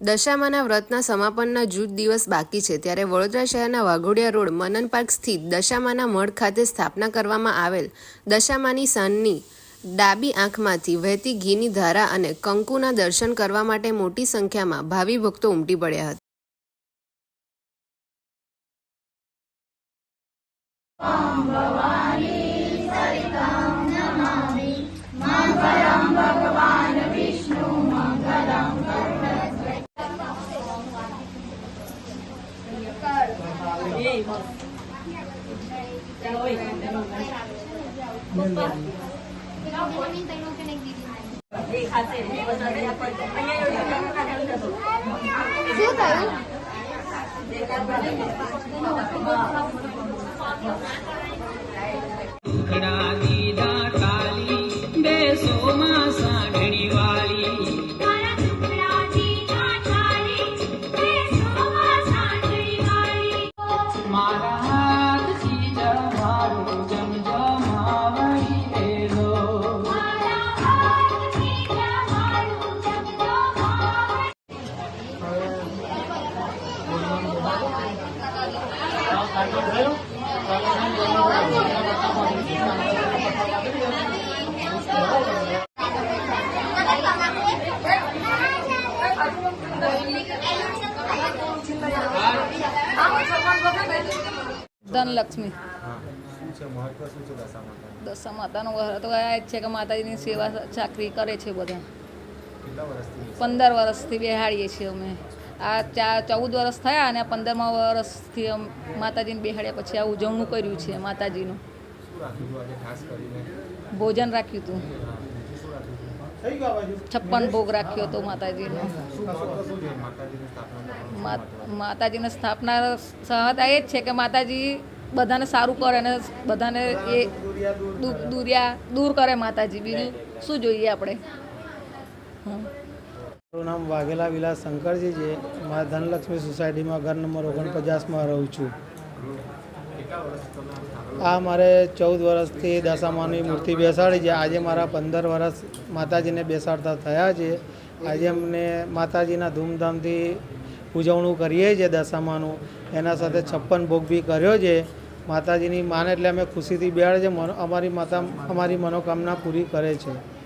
દશામાના વ્રતના સમાપનના જૂજ દિવસ બાકી છે. ત્યારે વડોદરા શહેરના વાઘોડિયા રોડ, મનન પાર્ક સ્થિત દશામાના મઢ ખાતે સ્થાપના કરવામાં આવેલ દશામાની સાનની ડાબી આંખમાંથી વહેતી ઘીની ધારા અને કંકુના દર્શન કરવા માટે મોટી સંખ્યામાં ભાવિ ભક્તો ઉમટી પડ્યા હતા. શું થયું ટુકડા દીધા કાલી બેસો માં સાંઢણી ધનલક્ષ્મી. દશા માતાનું તો આ છે કે માતાજીની સેવા ચાકરી કરે છે બધા. પંદર વર્ષથી બેહાડીએ છીએ અમે. આ ચા ચૌદ વર્ષ થયા અને પંદરમા વર્ષથી માતાજીને બેહાડ્યા પછી આ ઉજવણું કર્યું છે માતાજીનું. ભોજન રાખ્યું હતું. છપ્પન ભોગ રાખ્યો હતો માતાજીનો. માતાજીની સ્થાપના સહતા એ જ છે કે માતાજી બધાને સારું કરે અને બધાને એ દુર્યા દૂર કરે માતાજી. બીજું શું જોઈએ આપણે? હં મારું નામ વાઘેલા વિલાસ શંકરજી છે. મારા ધનલક્ષ્મી સોસાયટીમાં ઘર નંબર ઓગણપચાસમાં રહું છું. આ મારે ચૌદ વર્ષથી દશામાની મૂર્તિ બેસાડી છે. આજે મારા પંદર વર્ષ માતાજીને બેસાડતા થયા છે. આજે અમને માતાજીના ધૂમધામથી ઉજવણું કરીએ છીએ દશામાનું એના સાથે છપ્પન ભોગ બી કર્યો છે. માતાજીની માને એટલે અમે ખુશીથી બેહાડે છે. અમારી માતા અમારી મનોકામના પૂરી કરે છે.